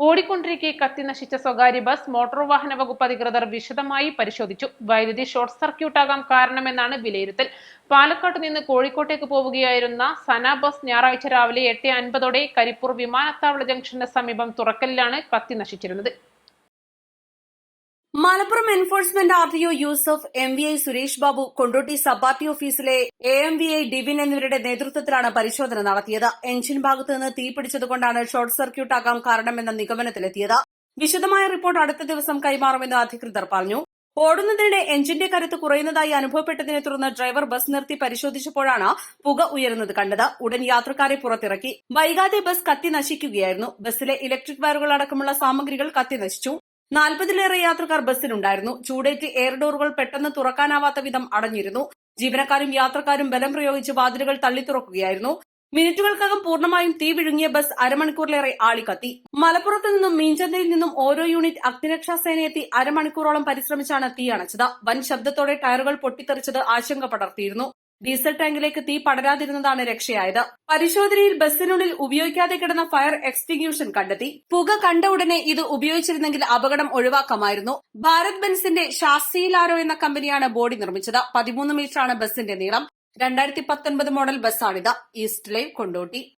ഓടിക്കൊണ്ടിരിക്കെ കത്തി നശിച്ച സ്വകാര്യ ബസ് മോട്ടോർ വാഹന വകുപ്പ് അധികൃതർ വിശദമായി പരിശോധിച്ചു. വൈദ്യുതി ഷോർട്ട് സർക്യൂട്ട് സർക്യൂട്ടാകാം കാരണമെന്നാണ് വിലയിരുത്തൽ. പാലക്കാട്ട് നിന്ന് കോഴിക്കോട്ടേക്ക് പോവുകയായിരുന്ന സന ബസ് ഞായറാഴ്ച രാവിലെ എട്ട് അൻപതോടെ കരിപ്പൂർ വിമാനത്താവള ജംഗ്ഷന് സമീപം തുറക്കലിലാണ് കത്തി നശിച്ചിരുന്നത്. Malappuram enforcement R D O Yusuf M V I Suresh Babu Kondotty sub party ഓഫീസിലെ A M V I Divin എന്നിവരുടെ നേതൃത്വത്തിലാണ് പരിശോധന നടത്തിയത്. എഞ്ചിൻ ഭാഗത്ത് നിന്ന് തീപിടിച്ചതുകൊണ്ടാണ് ഷോർട്ട് സർക്യൂട്ട് ആകാം കാരണമെന്ന നിഗമനത്തിലെത്തിയത്. വിശദമായ റിപ്പോർട്ട് അടുത്ത ദിവസം കൈമാറുമെന്ന് അധികൃതർ പറഞ്ഞു. ഓടുന്നതിനിടെ എഞ്ചിന്റെ കരുത്ത് കുറയുന്നതായി അനുഭവപ്പെട്ടതിനെ തുടർന്ന് ഡ്രൈവർ ബസ് നിർത്തി പരിശോധിച്ചപ്പോഴാണ് പുക ഉയരുന്നത് കണ്ടത്. ഉടൻ യാത്രക്കാരെ പുറത്തിറക്കി. വൈകാതെ ബസ് കത്തി നശിക്കുകയായിരുന്നു. ബസ്സിലെ ഇലക്ട്രിക് വയറുകൾ അടക്കമുള്ള സാമഗ്രികൾ കത്തി നശിച്ചു. നാൽപ്പതിലേറെ യാത്രക്കാർ ബസ്സിലുണ്ടായിരുന്നു. ചൂടേറ്റ് എയർ ഡോറുകൾ പെട്ടെന്ന് തുറക്കാനാവാത്ത വിധം അടഞ്ഞിരുന്നു. ജീവനക്കാരും യാത്രക്കാരും ബലം പ്രയോഗിച്ച് വാതിലുകൾ തള്ളി തുറക്കുകയായിരുന്നു മിനിറ്റുകൾക്കകം പൂർണമായും തീ വിഴുങ്ങിയ ബസ് അരമണിക്കൂറിലേറെ ആളിക്കത്തി. മലപ്പുറത്ത് നിന്നും മീഞ്ചന്തയിൽ നിന്നും ഓരോ യൂണിറ്റ് അഗ്നിരക്ഷാ സേനയെത്തി അരമണിക്കൂറോളം പരിശ്രമിച്ചാണ് തീ അണച്ചത്. വൻ ശബ്ദത്തോടെ ടയറുകൾ പൊട്ടിത്തെറിച്ചത് ആശങ്ക പടർത്തിയിരുന്നു. ഡീസൽ ടാങ്കിലേക്ക് തീ പടരാതിരുന്നതാണ് രക്ഷയായത്. പരിശോധനയിൽ ബസ്സിനുള്ളിൽ ഉപയോഗിക്കാതെ കിടന്ന ഫയർ എക്സ്റ്റിങ്യൂഷൻ കണ്ടെത്തി. പുക കണ്ട ഉടനെ ഇത് ഉപയോഗിച്ചിരുന്നെങ്കിൽ അപകടം ഒഴിവാക്കാമായിരുന്നു. ഭാരത് ബെൻസിന്റെ ഷാസിയിലാരോ എന്ന കമ്പനിയാണ് ബോഡി നിർമ്മിച്ചത്. പതിമൂന്ന് മീറ്ററാണ് ബസ്സിന്റെ നീളം. രണ്ടായിരത്തി പത്തൊൻപത് മോഡൽ ബസ്സാണിത്. East Live Kondotty.